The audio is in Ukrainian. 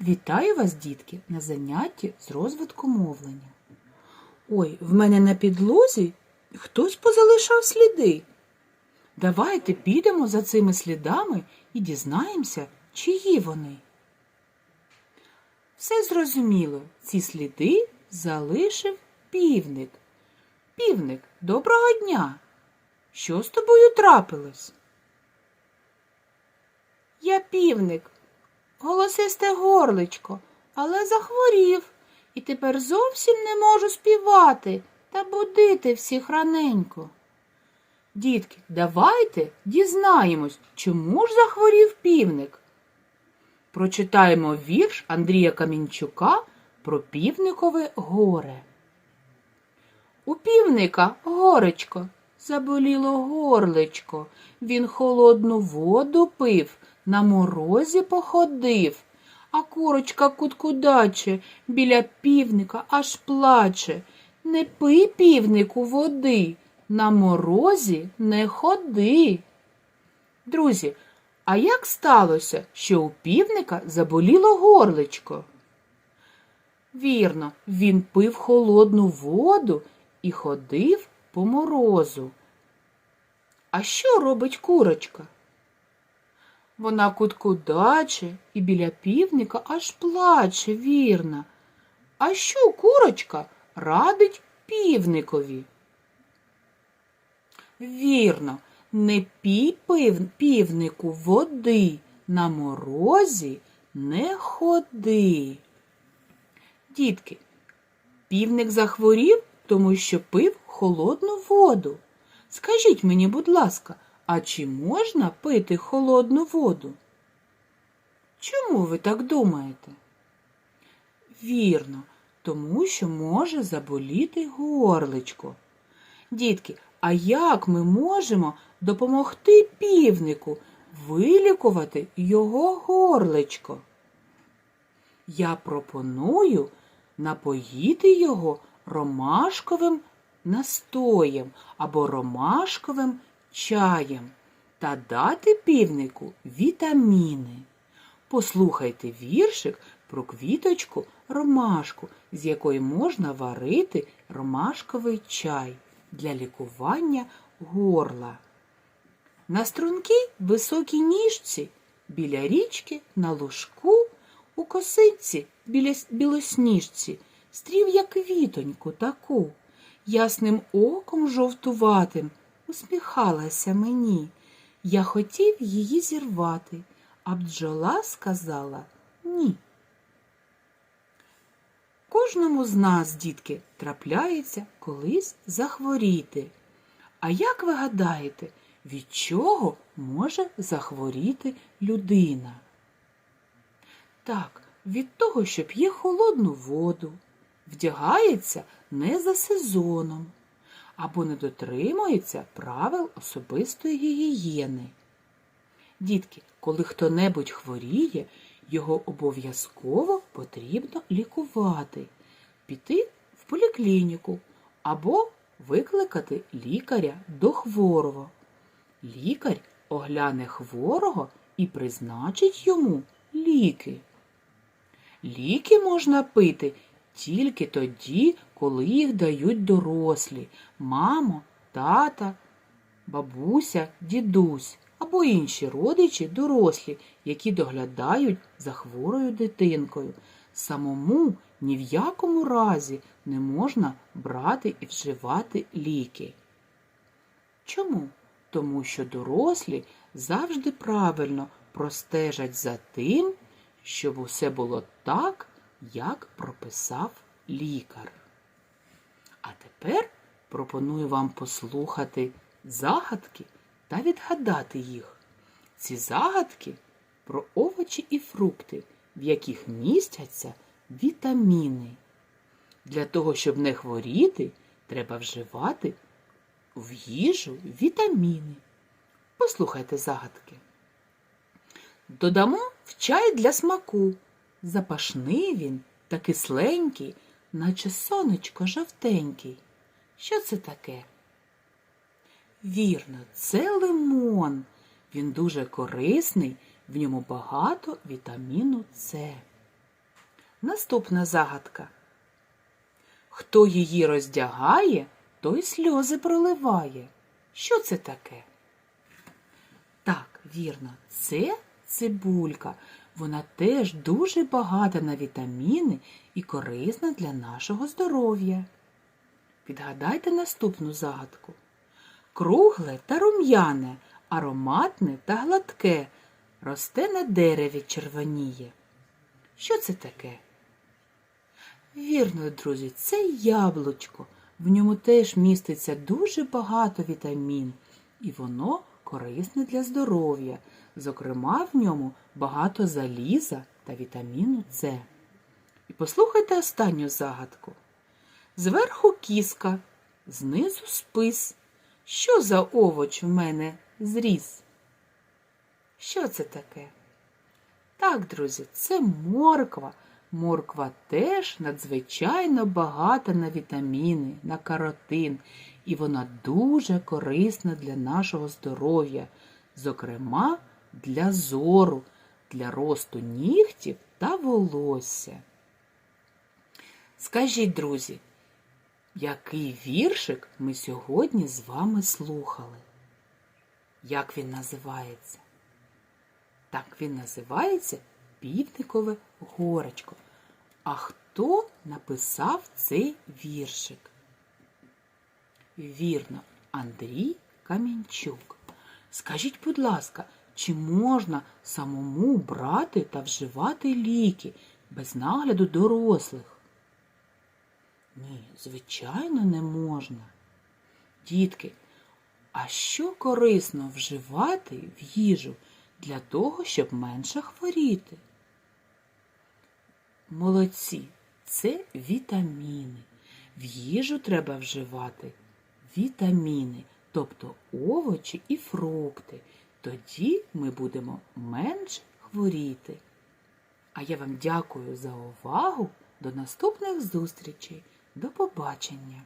Вітаю вас, дітки, на занятті з розвитку мовлення. Ой, в мене на підлозі хтось позалишав сліди. Давайте підемо за цими слідами і дізнаємося, чиї вони. Все зрозуміло, ці сліди залишив півник. Півник, доброго дня! Що з тобою трапилось? Я півник, голосисте горличко, але захворів і тепер зовсім не можу співати та будити всіх раненько. Дітки, давайте дізнаємось, чому ж захворів півник. Прочитаємо вірш Андрія Камінчука про півникове горе. У півника горечко, заболіло горличко. Він холодну воду пив, на морозі походив, а курочка куткудаче біля півника аж плаче. Не пий півнику води, на морозі не ходи. Друзі, а як сталося, що у півника заболіло горличко? Вірно, він пив холодну воду і ходив по морозу. А що робить курочка? Вона куткудаче і біля півника аж плаче, вірно. А що курочка радить півникові? Вірно, не пій півнику води, на морозі не ходи. Дітки, півник захворів, тому що пив холодну воду. Скажіть мені, будь ласка, а чи можна пити холодну воду? Чому ви так думаєте? Вірно, тому що може заболіти горличко. Дітки, а як ми можемо допомогти півнику вилікувати його горличко? Я пропоную напоїти його ромашковим настоєм або ромашковим чаєм та дати півнику вітаміни. Послухайте віршик про квіточку ромашку, з якої можна варити ромашковий чай для лікування горла. На стрункій високій ніжці біля річки на лужку у косинці біля білосніжці стрів я квітоньку таку, ясним оком жовтуватим усміхалася мені. Я хотів її зірвати, а бджола сказала ні. Кожному з нас, дітки, трапляється колись захворіти. А як ви гадаєте, від чого може захворіти людина? Так, від того, що п'є холодну воду, вдягається не за сезоном або не дотримується правил особистої гігієни. Дітки, коли хто-небудь хворіє, його обов'язково потрібно лікувати, піти в поліклініку або викликати лікаря до хворого. Лікар огляне хворого і призначить йому ліки. Ліки можна пити тільки тоді, коли їх дають дорослі мамо, тата, бабуся, дідусь або інші родичі дорослі, які доглядають за хворою дитинкою. Самому ні в якому разі не можна брати і вживати ліки. Чому? Тому що дорослі завжди правильно простежать за тим, щоб усе було так, як прописав лікар. А тепер пропоную вам послухати загадки та відгадати їх. Ці загадки про овочі і фрукти, в яких містяться вітаміни. Для того, щоб не хворіти, треба вживати в їжу вітаміни. Послухайте загадки. Додамо в чай для смаку. Запашний він та кисленький, наче сонечко жовтенький. Що це таке? Вірно, це лимон. Він дуже корисний, в ньому багато вітаміну С. Наступна загадка. Хто її роздягає, той сльози проливає. Що це таке? Так, вірно, це цибулька. Вона теж дуже багата на вітаміни і корисна для нашого здоров'я. Підгадайте наступну загадку. Кругле та рум'яне, ароматне та гладке, росте на дереві червоніє. Що це таке? Вірно, друзі, це яблучко. В ньому теж міститься дуже багато вітамін, і воно корисне для здоров'я. Зокрема, в ньому багато заліза та вітаміну С. І послухайте останню загадку. Зверху кіска, знизу спис. Що за овоч в мене зріс? Що це таке? Так, друзі, це морква. Морква теж надзвичайно багата на вітаміни, на каротин, і вона дуже корисна для нашого здоров'я, зокрема для зору, для росту нігтів та волосся. Скажіть, друзі, який віршик ми сьогодні з вами слухали? Як він називається? Так він називається Півникове горечко. А хто написав цей віршик? Вірно, Андрій Камінчук. Скажіть, будь ласка, чи можна самому брати та вживати ліки без нагляду дорослих? Ні, звичайно, не можна. Дітки, а що корисно вживати в їжу для того, щоб менше хворіти? Молодці, це вітаміни. В їжу треба вживати вітаміни, тобто овочі і фрукти. Тоді ми будемо менше хворіти. А я вам дякую за увагу. До наступних зустрічей. До побачення!